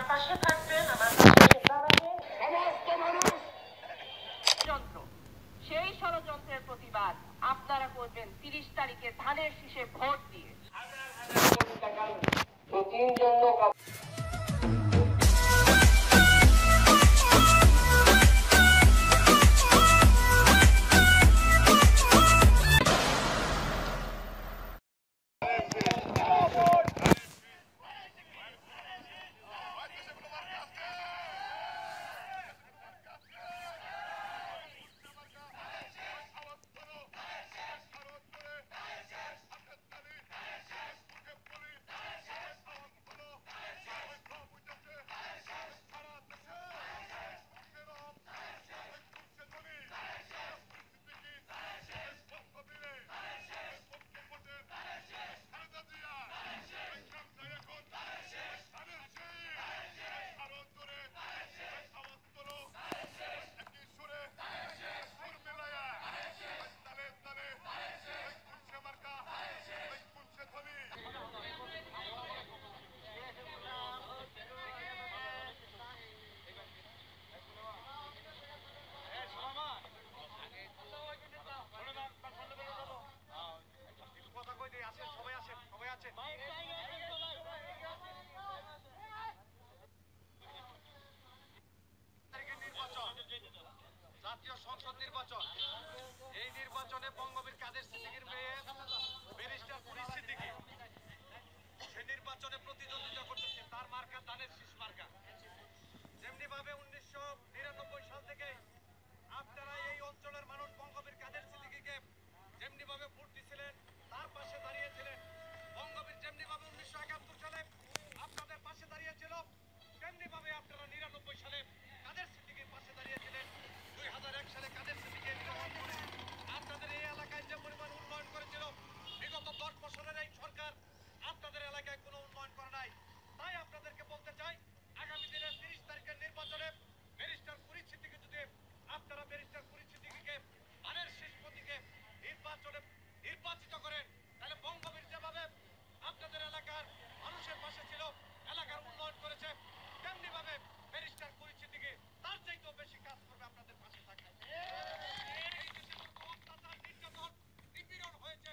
আমার পাশে থাকবেন আমার পাশে দাঁড়াবেন সমস্ত মানুষ ষড়যন্ত্র। সেই ষড়যন্ত্রের প্রতিবাদ আপনারা করবেন তিরিশ তারিখে ধানের শীষে ভোট দিয়ে। তিনজন লোক জাতীয় সংসদ নির্বাচন। এই নির্বাচনে বঙ্গবীর কাদের সিদ্দিকীর মেয়ে, ব্যারিস্টার পুলিশ সিদ্দিকী। সে নির্বাচনে প্রতিদ্বন্দ্বিতা করতেছে, তার মার্কা দানের শীষ মার্কা। যেমনি ভাবে উনিশশো নিরানব্বই সাল থেকে আপনারা এই অঞ্চলের মানুষ বঙ্গবীর কাদের সিদ্দিকীকে যেমনি ভাবে ভোট দিছিলেন, তার পাশে দাঁড়িয়েছিলেন বঙ্গবীর যেমনি ভাবে উনিশশো একাত্তর সালে আপনাদের পাশে দাঁড়িয়েছিল তেমনি ভাবে আপনারা নিরানব্বই সালে কাদের সিদ্দিকীর পাশে দাঁড়িয়েছিলেন দুই হাজার এক সালে কাদের সিদ্দিকীর গ্রহণ করে আপনাদের এই এলাকায় যে পরিমাণ উন্নয়ন করেছিল বিগত দশ বছরের এই সরকার আপনাদের এলাকায় কোনো উন্নয়ন করে নাই তাই আপনাদেরকে বলতে চাই আগামী দিনের তিরিশ তারিখের নির্বাচনে ব্যারিস্টার পরিস্থিতিকে যদি আপনারা ব্যারিস্টার পরিস্থিতিকে মানের শেষ প্রতীকে নির্বাচনে নির্বাচিত করেন তাহলে বঙ্গবীর যেভাবে আপনাদের এলাকার মানুষের পাশে ছিল এলাকার উন্নয়ন করেছে তেমনি ভাবে ব্যারিস্টার পরিস্থিতিকে তার চাইতেও বেশি কাজ করবে আপনাদের পাশে থাকবে এই দেশে যত অত্যাচার, নির্যাতন, নিপীড়ন হয়েছে,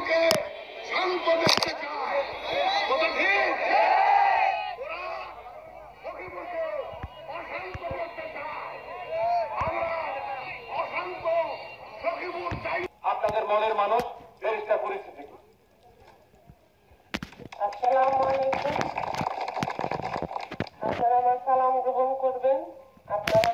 সখীপুরকে শান্ত দেখতে চায়। কথা ঠিক ওরা সখীপুরকে অশান্ত করতে চায়। আমরা অশান্ত সখীপুর চাই। আপনাদের মনের মানুষ ব্যারিস্টার পরিস্থিতি। আসসালামু আলাইকুম। আপনারা আমার সালাম গ্রহণ করবেন। আপনারা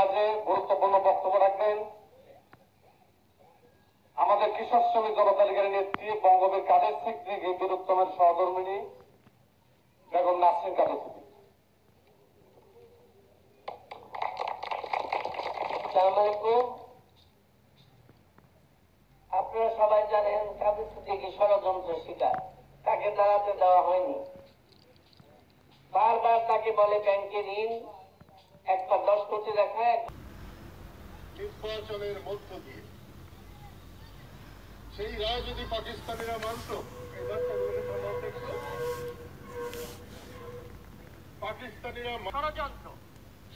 মাঝে গুরুত্বপূর্ণ বক্তব্য রাখবেন। আমাদের কৃষক শ্রমিক জনতালিকার নেত্রী, বঙ্গবীর কাদের স্বীকৃতি বীরোত্তমের সহকর্মিনী, বেগম নাসরিন কাদের আপনারা সবাই জানেন কাদের সিদ্দিকি ষড়যন্ত্র শিকার। তাকে দাঁড়াতে দেওয়া হয়নি। বারবার তাকে বলে ব্যাংকে ঋণ একবার দশ কোটি নির্বাচনের মধ্য দিয়ে। সেই রায় যদি পাকিস্তানিরা মানত? পাকিস্তানিরা ষড়যন্ত্র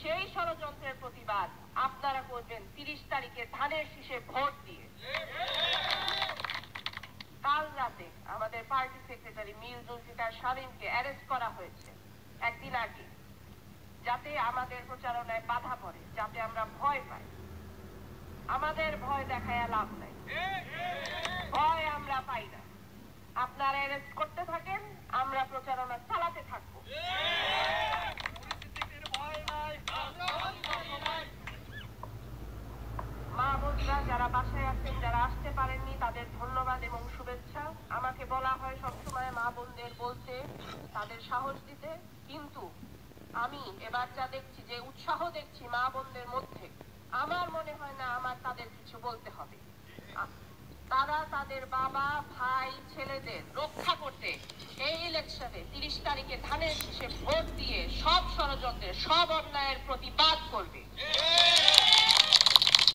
সেই ষড়যন্ত্রের প্রতিবাদ আপনারা করবেন তিরিশ তারিখে ধানের শীষে ভোট দিয়ে। কাল রাতে আমাদের পার্টি সেক্রেটারি মীর জুলফিকার শামীমকে অ্যারেস্ট করা হয়েছে একদিন আগে। যাতে আমাদের প্রচারণায় বাধা পড়ে, যাতে আমরা ভয় পাই। আমাদের ভয় দেখায় লাভ নাই। ভয় আমরা পাই না। আপনারা অ্যারেস্ট করতে থাকেন, আমরা প্রচারণা চালাতে থাকব। মা বোনরা যারা বাসায় আছেন, যারা আসতে পারেননি, তাদের ধন্যবাদ এবং শুভেচ্ছা। আমাকে বলা হয়, সবসময় মা বোনদের বলতে, তাদের সাহস দিতে। কিন্তু আমি এবার যা দেখছি, যে উৎসাহ দেখছি মা বোনদের মধ্যে, আমার মনে হয় না আমার তাদের কিছু বলতে হবে। তারা তাদের বাবা, ভাই, ছেলেদের রক্ষা করতে এই ইলেকশনে তিরিশ তারিখে ধানের শীষে ভোট দিয়ে সব ষড়যন্ত্রের, সব অন্যায়ের প্রতিবাদ করবে।